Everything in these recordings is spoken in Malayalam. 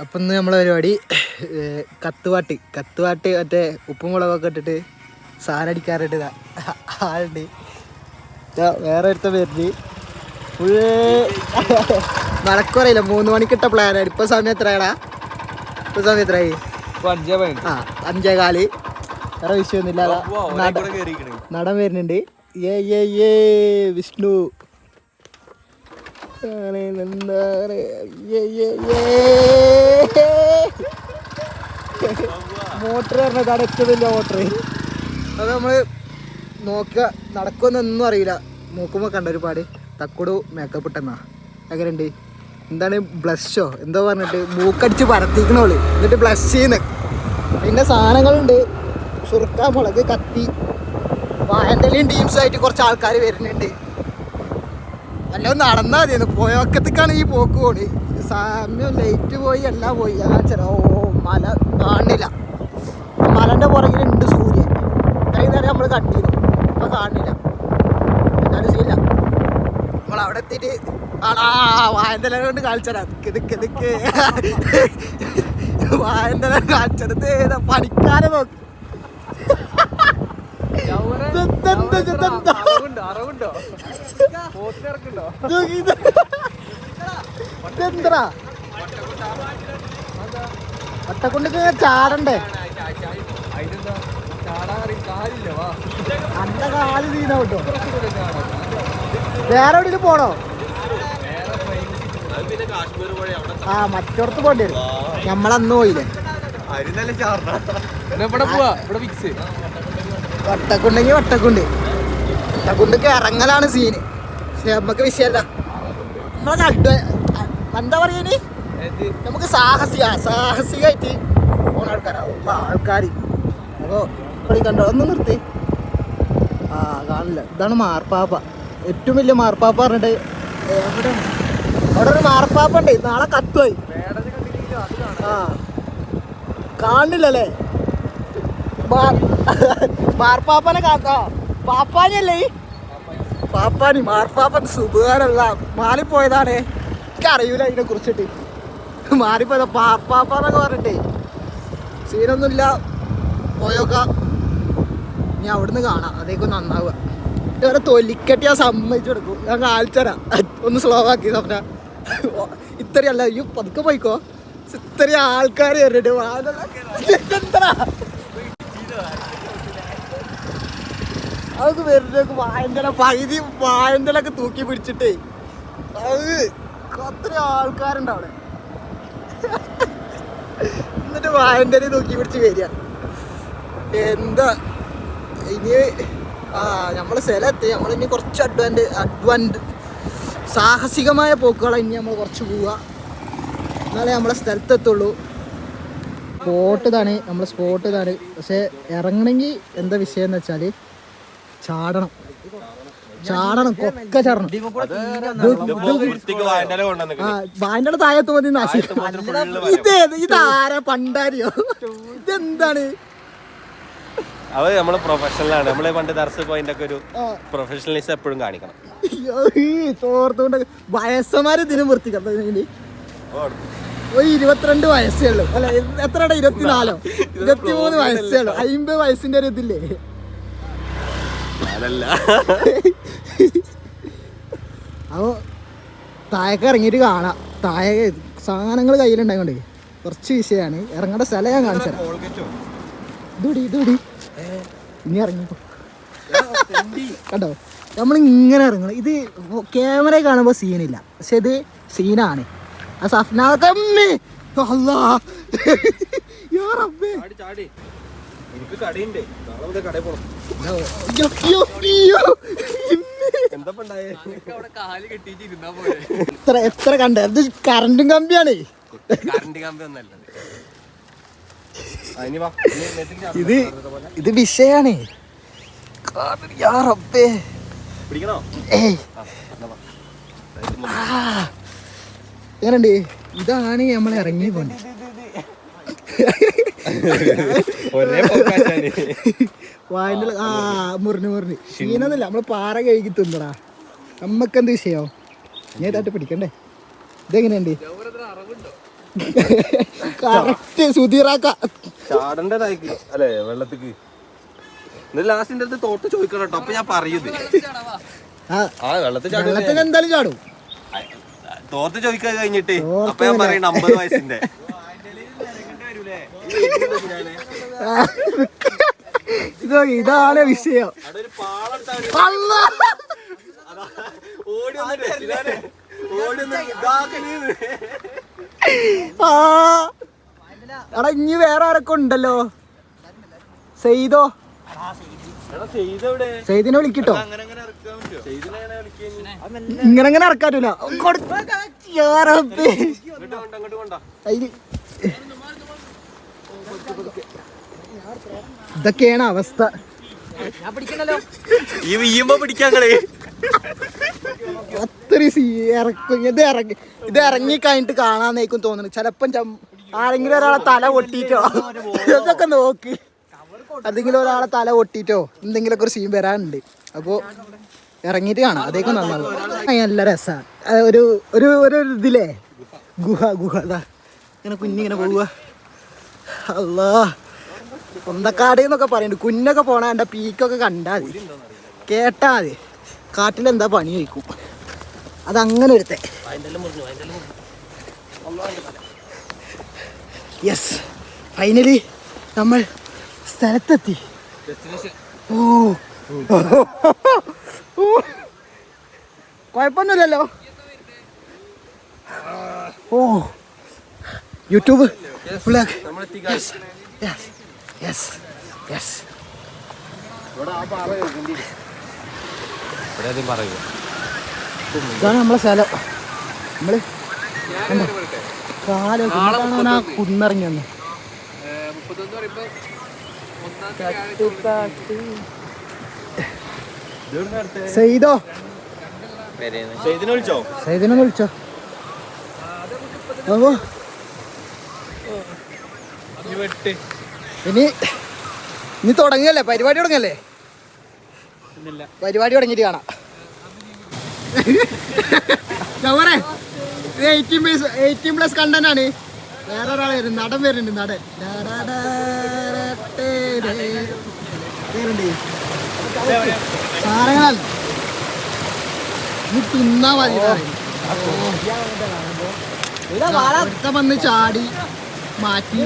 അപ്പം ഇന്ന് നമ്മളെ പരിപാടി കത്തുവാട്ട്. കത്തുവാട്ട് മറ്റേ ഉപ്പും മുളകൊക്കെ ഇട്ടിട്ട് സാധനം അടിക്കാറുണ്ട് ആളുണ്ട്. വേറെ അടുത്ത പേരുണ്ട് ഫുള്ള് നടക്കുറയില്ല മൂന്ന് മണിക്കിട്ട പ്ലാനാണ് ഇപ്പൊ സമയം എത്രയാടാ? ഇപ്പൊ സമയം എത്രയായി? ആ അഞ്ചേ കാൽ. വേറെ വിഷയമൊന്നുമില്ല. നടൻ വരുന്നുണ്ട്. ഏ ഏ ഏ വിഷ്ണു. ആണ് എന്താണ് ഏ ഏ ഏ മോട്ടർ ഏറ്റവും വലിയ മോട്ടർ അത് നമ്മൾ നോക്കുക നടക്കുമെന്നൊന്നും അറിയില്ല. നോക്കുമ്പോൾ കണ്ട ഒരു ഒരുപാട്. തക്കുടു മേക്കപ്പ് ഇട്ടെന്നാ. എങ്ങനെയുണ്ട്? എന്താണ് ബ്ലഷോ എന്തോ പറഞ്ഞിട്ട് മൂക്കടിച്ച് പരത്തിക്കണോൾ. എന്നിട്ട് ബ്ലഷ് ചെയ്യുന്ന. പിന്നെ സാധനങ്ങളുണ്ട്. സുറുക്ക മുളക് കത്തി. വായന്തലയും ടീംസായിട്ട് കുറച്ച് ആൾക്കാർ വരുന്നുണ്ട്. എല്ലാം നടന്നാ മതിയെന്ന് പോയക്കത്തേക്കാണ് ഈ പോക്ക് പോണ്. സമയം ലൈറ്റ് പോയി എല്ലാം പോയി. ആ ചെറോ മല കാണില്ല. മലന്റെ പുറകിലുണ്ട് സൂര്യൻ. ഇത്രയും നേരം നമ്മൾ കണ്ടിരുന്നു ഇപ്പൊ കാണില്ല. എന്നാലും സീല്ല നമ്മൾ അവിടെ എത്തിയിട്ട് ആടാ വായന്തല കൊണ്ട് കാണിച്ചരാ. വായന്തല കാണിച്ചെടുത്ത് ഏതാ പണിക്കാരെ നോക്ക്. ഇതെന്താ, ഇതെന്താ? നോക്ക് അന്റെ കാൽ കേട്ടോ വേറെ എവിടെയും പോണോ? ആ മറ്റോടത്ത് പോണ്ടി വരും. നമ്മളന്ന് പോയില്ലേ? ഇവിടെ പോവാ ഇവിടെ ഫിക്സ് വട്ടക്കുണ്ടെങ്കിൽ വട്ടക്കുണ്ട്. വട്ടക്കുണ്ടൊക്കെ ഇറങ്ങലാണ് സീന് പക്ഷെ നമുക്ക് വിഷയമല്ല നമ്മളെ അഡ്വ എന്താ പറയുന്നത് നമുക്ക് സാഹസിക സാഹസികമായിട്ട് പോണ ആൾക്കാരാവും ആൾക്കാർ അപ്പോൾ ഇവിടെ കണ്ടോ ഒന്ന് നിർത്തി. ആ കാണില്ല. ഇതാണ് മാർപ്പാപ്പ. ഏറ്റവും വലിയ മാർപ്പാപ്പ പറഞ്ഞിട്ട് അവിടെ ഒരു മാർപ്പാപ്പ ഉണ്ട്. നാളെ കത്തുമായി ആ. കാണില്ലല്ലേ? മാർ- മാർപ്പാപ്പനെ പാപ്പാനി പാപ്പാനല്ലേ പാപ്പാനി മാർപ്പാപ്പൻ സുഖകാരല്ല മാറിപ്പോയതാണേ എനിക്ക് അറിയൂല ഇതിനെ കുറിച്ചിട്ട് മാറിപ്പോയതാ പാപ്പാപ്പ എന്നൊക്കെ പറഞ്ഞിട്ടേ. സീനൊന്നുമില്ല. പോയോക്കാം. ഇനി അവിടുന്ന് കാണാം. അതേക്കും നന്നാവുക. വേറെ തൊലിക്കട്ടി ഞാൻ സമ്മതിച്ചു കൊടുക്കും. ഞാൻ കാണിച്ചരാ ഒന്ന് സ്ലോ ആക്കി സ്വപ്ന ഇത്രയല്ല. അയ്യോ പതുക്കെ പോയിക്കോ. ഇത്രയും ആൾക്കാർ കയറിയിട്ട് എന്താ അതൊക്കെ വരുന്നേക്ക് വായന്തല പകുതി വായന്തലൊക്കെ തൂക്കി പിടിച്ചിട്ടേ. അത് അത്ര ആൾക്കാരുണ്ട് അവിടെ. എന്നിട്ട് വായന്തല തൂക്കി പിടിച്ച് വരിക. എന്താ? ഇനി ആ നമ്മളെ സ്ഥലത്ത് ഇനി കുറച്ച് അഡ്വാന്റ് അഡ്വാന്റ് സാഹസികമായ പോക്കുകളാണ് ഇനി നമ്മൾ കുറച്ച് പോവുക. എന്നാലേ നമ്മളെ സ്ഥലത്തെത്തുള്ളൂ. സ്പോട്ട് ഇതാണ്. നമ്മളെ സ്പോട്ട് ഇതാണ്. പക്ഷെ ഇറങ്ങണമെങ്കിൽ എന്താ വിഷയം എന്ന് വെച്ചാൽ ചാടണം. ചാടണം. കൊക്ക ചാടണം. ആ വായന്റെ താഴത്ത് മതി നാശി ഇതേത് ഇതാരാ പണ്ടാരിയോ? ഇതെന്താണ്? അത് നമ്മൾ പ്രൊഫഷണലാണ് നമ്മൾ പണ്ട് ദർസ് പോയിന്റ് ഒക്കെ ഒരു പ്രൊഫഷണലിസം എപ്പോഴും കാണിക്കണം. തോർത്തുകൊണ്ട് വയസ്സന്മാര് ഇതിനും വൃത്തിക്കറിന് ഒരു ഇരുപത്തിരണ്ട് വയസ്സേ ഉള്ളൂ. അല്ല എത്രയുടെ ഇരുപത്തിനാലോ? ഇരുപത്തിമൂന്ന് വയസ്സേ ഉള്ളൂ. അയിമ്പത് വയസ്സിന്റെ ഒരു ഇതില്ലേ? അതല്ല. അപ്പോ താഴേക്ക് ഇറങ്ങിയിട്ട് കാണാം. താഴെ സാധനങ്ങൾ കയ്യിലുണ്ടായോണ്ട് കുറച്ച് വിഷയമാണ് ഇറങ്ങേണ്ട സ്ഥലം ഞാൻ കാണിച്ചു തരാം ഇതുടി ഇതുടി. ഇനി ഇറങ്ങിപ്പോ കണ്ടോ? നമ്മളിങ്ങനെ ഇറങ്ങണം. ഇത് ക്യാമറ കാണുമ്പോൾ സീനില്ല പക്ഷെ ഇത് സീനാണ് ആ പോലെ എത്ര എത്ര കണ്ട? ഇത് കറണ്ടും കമ്പിയാണ്. കറണ്ട് കമ്പി ഒന്നല്ല അതിന് വാ ഇനി നെറ്റിക്ക് ചാടണം. ഇത് ഇത് വിഷയാണ്. എങ്ങനുണ്ട് ഇതാണ് നമ്മൾ ഇറങ്ങി പോണ്ട്. വായന ആ മുറിഞ്ഞു മുറിഞ്ഞ്. ക്ഷീണന്നില്ല നമ്മൾ പാറ കഴുകി തിന്നടാ. നമ്മക്കെന്ത് വിഷയോ? നീ തട്ട് പിടിക്കണ്ടേ? ഇതെങ്ങനെയുണ്ട്? കറക്റ്റ് സുധീറാക്ക. ചാടണ്ട നായിക്ക് അല്ലേ വെള്ളത്തിക്ക്. എന്നിട്ട് ലാസ്റ്റിന്റെ അടുത്ത് തോട്ട് ചോദിക്കണം കേട്ടോ അപ്പൊ ഞാൻ പറയുന്നത് ആ വെള്ളത്തിൽ വെള്ളത്തിന് എന്തായാലും ചാടും. തോർത്ത് ചോദിക്കാൻ കഴിഞ്ഞിട്ട് അപ്പൊ ഞാൻ പറയണ അമ്പത് വയസ്സിന്റെ. ഇതോ ഇതാണ് വിഷയം. ഓടി ഓടി. ആ. എടാ ഇനി വേറെ ആരൊക്കെ ഉണ്ടല്ലോ? സെയ്തോ? സെയ്ദിനെ വിളിക്കട്ടോ? ഇങ്ങനെ അങ്ങനെ ഇറക്കാറ്റൂല. ഇതൊക്കെയാണ് അവസ്ഥ. ഞാൻ പിടിക്കണല്ലോ. ഈ വീയുമ്പോ പിടിക്കാങ്ങൾ അത്രയും സീ ഇറക്കും. ഇത് ഇറങ്ങി ഇത് ഇറങ്ങി കഴിഞ്ഞിട്ട് തോന്നുന്നു. ചിലപ്പം ആരെങ്കിലും ഒരാളെ തല പൊട്ടിയിട്ടോ? ഇതൊക്കെ നോക്കി. എന്തെങ്കിലും ഒരാളെ തല പൊട്ടിയിട്ടോ? എന്തെങ്കിലുമൊക്കെ ഒരു സീൻ വരാനുണ്ട്. അപ്പോൾ ഇറങ്ങിയിട്ട് കാണാം. അതേക്കും നന്നാവും. നല്ല രസമാണ് ഒരു ഒരു ഒരു ഇതിലേ. ഗുഹ ഗുഹ. അതാ ഇങ്ങനെ കുഞ്ഞിങ്ങനെ പോവുക. അല്ലാ സ്വന്തക്കാട് എന്നൊക്കെ പറയുന്നുണ്ട് കുഞ്ഞൊക്കെ പോണ എന്റെ പീക്കൊക്കെ കണ്ടാൽ മതി. കേട്ടാ മതി. കാട്ടിലെന്താ പണി ചോദിക്കും. അതങ്ങനെ ഒരുത്തെ. യെസ് ഫൈനലി നമ്മൾ സ്ഥലത്തെത്തി. ഓ. കുഴപ്പമൊന്നുമില്ലല്ലോ ഓ. യൂട്യൂബ്. യെസ് യെസ് യെസ് ഇവിടെ ആദ്യം പറയുക ഇതാണ് നമ്മളെ സ്ഥലം. നമ്മൾ കാലം ആ കുന്നിറങ്ങി വന്ന്. സെയ്തോ ചെയ്തിനെ വിളിച്ചോ? അപ്പോ ഇനി ഇനി തുടങ്ങിയല്ലേ? പരിപാടി തുടങ്ങല്ലേ പരിപാടി തുടങ്ങിയിട്ട് കാണാം. ചവറേ ഇത് eighteen plus eighteen plus content ആണ്. വേറെ ഒരാൾ വരും നടൻ വരുന്നുണ്ട് നടൻ. വരുന്നുണ്ട് സാധനങ്ങളല്ല. നീ തിന്നാ മതി അടുത്ത വന്ന് ചാടി മാറ്റി.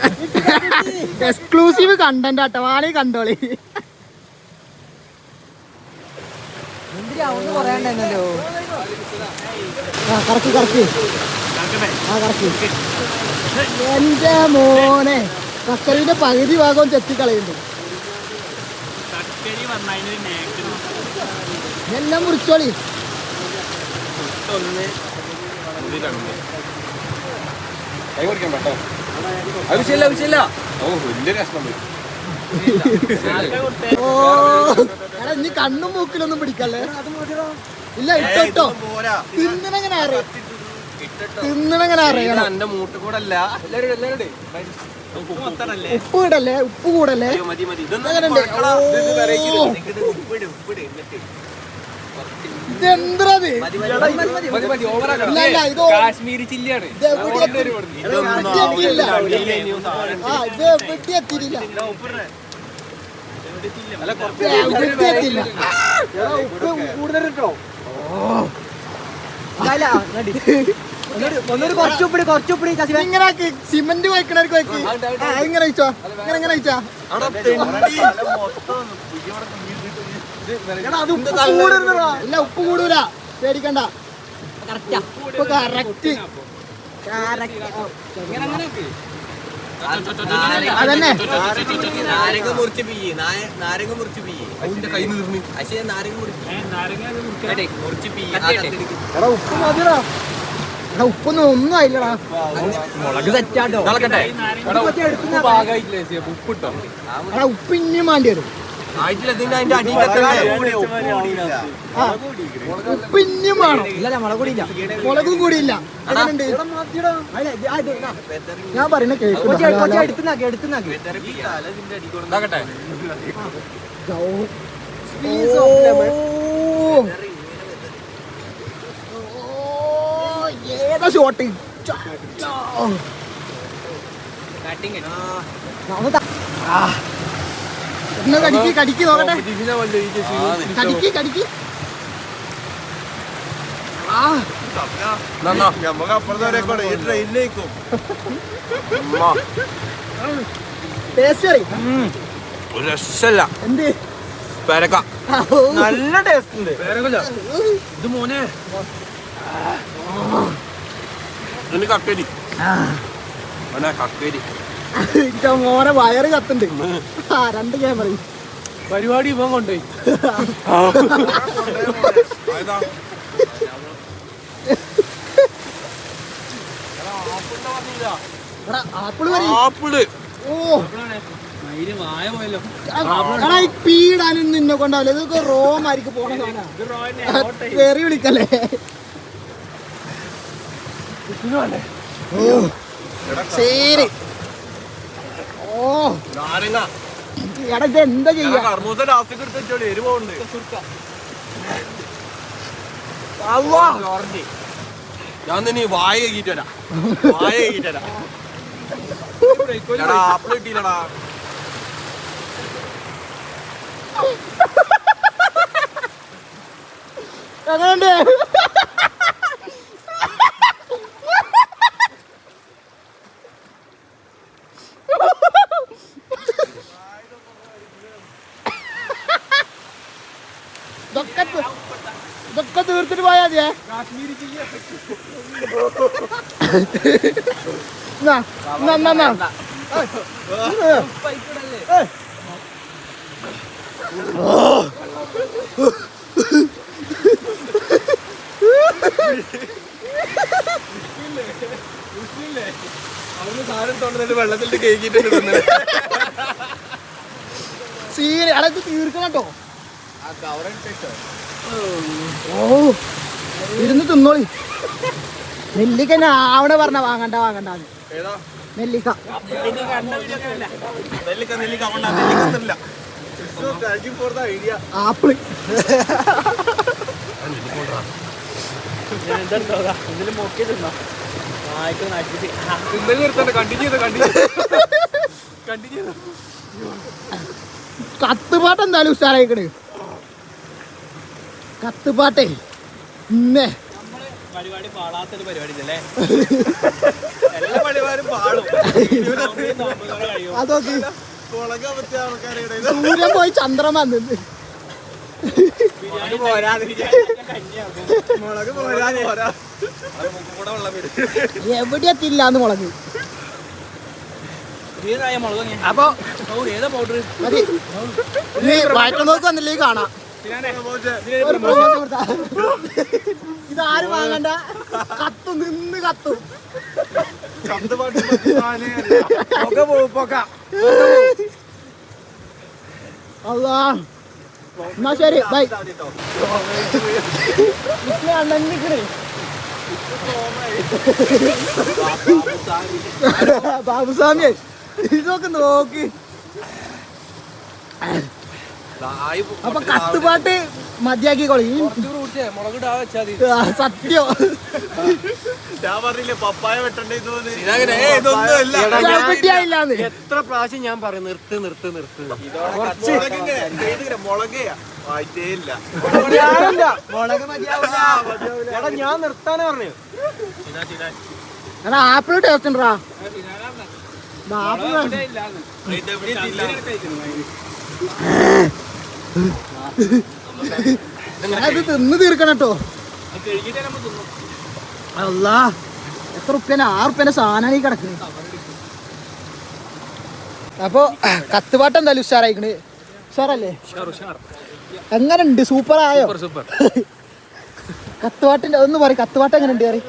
എക്സ്ക്ലൂസീവ് കണ്ടന്റ് ആട്ടോ. വാണി കണ്ടോളി. ആ കറക്കി കറക്കി. ആ കറക്കി. എന്റെ മോനെ കക്കറിന്റെ പകുതി ഭാഗവും ചെത്തിക്കളയുന്നു. എല്ലാം മുറിച്ചോളി. കൈ കുടിക്കാൻ പറ്റോ ആവശ്യമില്ല ആവശ്യമില്ല ഓ വലിയ കഷ്ണം. ഓ എടാ ഇനി കണ്ണും മൂക്കിലൊന്നും പിടിക്കല്ലേ? ഇല്ല ഇട്ടോ തിന്നണെങ്ങനെ അറിയാം? തിന്നണെങ്ങനെ അറിയണം? എന്റെ മൂട്ട് കൂടെ അല്ല എല്ലാവരും എല്ലാവരും ഉപ്പ് ഇടല്ലേ ഉപ്പ് കൂടല്ലേ? മതി മതി ഇതൊന്നും എങ്ങനെയുണ്ട് ഓ, ഇതെന്തത് കാശ്മീരി ചില്ലിയാണ്. ഇത് എവിടെ എത്തിയില്ല ഇങ്ങനെ സിമന്റ് വയ്ക്കണവർക്ക് വയ്ക്കി ആ, ഇങ്ങനെ വെച്ചോ ഇങ്ങനെ ഇങ്ങനെ വെച്ചാ ഇല്ല ഉപ്പ് കൂടൂല പേടിക്കണ്ട ഉപ്പ് കറക്റ്റ് അതന്നെ നാരങ്ങ മുറിച്ച് പിയ്യ് നാരങ്ങ മുറിച്ച് പിയ്യ് മുറിച്ച് പിയ്യ് ഉപ്പ് മതിടാ എടാ ഉപ്പൊന്നും ഒന്നും ആയില്ലടാ മുളക് തെറ്റാട്ടോ ഉപ്പ് ഇനിയും വേണ്ടി വരും ഉപ്പിഞ്ഞും വേണം. ഇല്ല മുളകൂടിയില്ല മുളകും കൂടിയില്ല. ഞാൻ പറയുന്ന കേൾക്കും എടുത്തുനാക്കി എടുത്തുനാക്കി ഏതാ ഷോട്ട് കട്ടിങ് ആ. കടിക്ക് കടിക്ക് നോക്കട്ടെ. കടിക്ക് കടിക്ക്. നമുക്ക് അപ്പുറത്തെ ഈ ട്രെയിനിലേക്കും രക്ഷല്ല എന്ത്? പേരക്ക. നല്ല ടേസ്റ്റ് ഉണ്ട്. ഇത് മോനെ. കക്കേരി മോനെ കക്കേരി ഇന്റെ മോനെ വയറ് കത്തുണ്ട് ആ രണ്ട് ക്യാമറയും പരിപാടി ഇവൻ കൊണ്ടുപോയി. Apple apple. ഓ. അതിന് വായ പോയല്ലോ. എടാ ഈ പീടാനും നിന്നെ കൊണ്ടാവില്ല? ഇതൊക്കെ റോമായിരിക്കും പോണ സാധനം. തെറി വിളിക്കല്ലേ? ശരി. ഓ. നാരങ്ങ എടാ ഇത് എന്താ ചെയ്യാ കർമൂസ ലാസ്റ്റിക്ക് എടുത്ത് വെച്ചോളി എരിവുണ്ട് ഞാൻ നീ വായ കീറ്റ് വരാം. വായ കീറ്റ് വരാം. എടാ, ആപ്പിൾ കിട്ടിയില്ലടാ എങ്ങനെയുണ്ട് ഇതൊക്കെ തി- ഇതൊക്കെ തീർത്തിട്ട് പോയാ മതിയേ ഏയ്. അവന് സാധനം തൊണ്ടന്നിട്ട് വെള്ളത്തിൽ കേക്കിട്ടുണ്ട് സീന എടാ ഇത് തീർക്കണം കേട്ടോ. ഓ. ഇരുന്ന് തിന്നോളി. നെല്ലിക്ക ആവണ പറഞ്ഞ വാങ്ങണ്ട വാങ്ങണ്ട നെല്ലിക്ക. ആപ്പിൾ. കത്തുപാട്ട് എന്തായാലും ഉഷാറായിക്കണ്. കത്തുപാട്ടേ. ഇന്നേ പരിപാടി പാടാത്തൊരു പരിപാടി ഇല്ലല്ലേ എല്ലാ പാടും. അതൊക്കെ. പറ്റിയ സൂര്യൻ പോയി ചന്ദ്രൻ വന്നത് മുളക് പോരാ. പോരാ കൂടെ വെള്ളം വരും. എവിടെ എത്തില്ലാന്ന് മുളക് അപ്പൊ ഏതാ പൗഡർ മതി നീ വയറ്റുന്നോക്ക് വന്നില്ലേ കാണാം. ഇതാരും വാങ്ങണ്ട. കത്തും നിന്ന് കത്തും. അല്ലാ എന്നാ ശരി ബൈ. അണ്ണന്നിക്കണേ ബാബുസ്വാമിയെ ഇതൊക്കെ നോക്കി. അപ്പൊ കത്തുപാട്ട് മതിയാക്കിക്കോളി. സത്യം. ഞാൻ പറഞ്ഞില്ലേ പപ്പായ എത്ര പ്രാവശ്യം ഞാൻ പറയും നിർത്ത് നിർത്ത് നിർത്ത്. മുളകേ എടാ ഞാൻ നിർത്താനാ പറഞ്ഞു. എടാ ആപ്പിൾ ടേസ്റ്റ് ഉണ്ടാ? ആപ്പിൾ ഇത് തിന്ന് തീർക്കണം കേട്ടോ. അല്ലാ എത്ര ഉപ്പേന ആറ് ഉപ്പേന സാധനമാണ് ഈ കിടക്കുന്നത് അപ്പൊ കത്തുപാട്ട് എന്തായാലും ഉഷാറായിക്കണ്. ഉഷാറല്ലേ? എങ്ങനെ ഉണ്ട് സൂപ്പർ ആയോ കത്തുപാട്ടിന്റെ ഒന്ന് പറയും കത്തുപാട്ട് എങ്ങനെ ഉണ്ട് പറയും.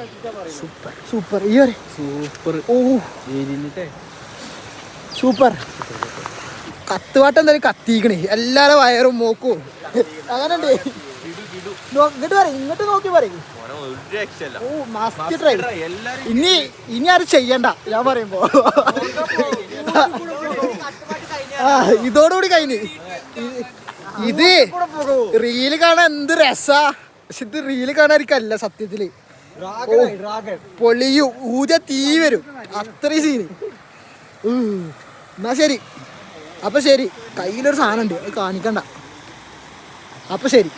സൂപ്പർ. സൂപ്പർ. ഈ സൂപ്പർ. ഓ. സൂപ്പർ. കത്തുപാട്ട് എന്തായാലും കത്തിക്കണേ. എല്ലാരും വയറും മോക്കോ. അങ്ങനെ ഇങ്ങോട്ട് പറയും ഇങ്ങോട്ട് നോക്കി പറയും. ഓ മസ്റ്റ് ട്രൈ ഇനി ഇനി ആരും ചെയ്യണ്ട ഞാൻ പറയുമ്പോ. ആ ഇതോടുകൂടി കഴിഞ്ഞ്. ഇത് റീൽ കാണാൻ എന്ത് രസാ. പക്ഷെ ഇത് റീൽ കാണാതിരിക്കല്ല സത്യത്തിൽ. പൊളിയു ഊജ തീ വരും. അത്രയും സീന് എന്നാ ശരി. അപ്പൊ ശരി കയ്യിലൊരു സാധനം ഉണ്ട് അത് കാണിക്കണ്ട. അപ്പൊ ശരി.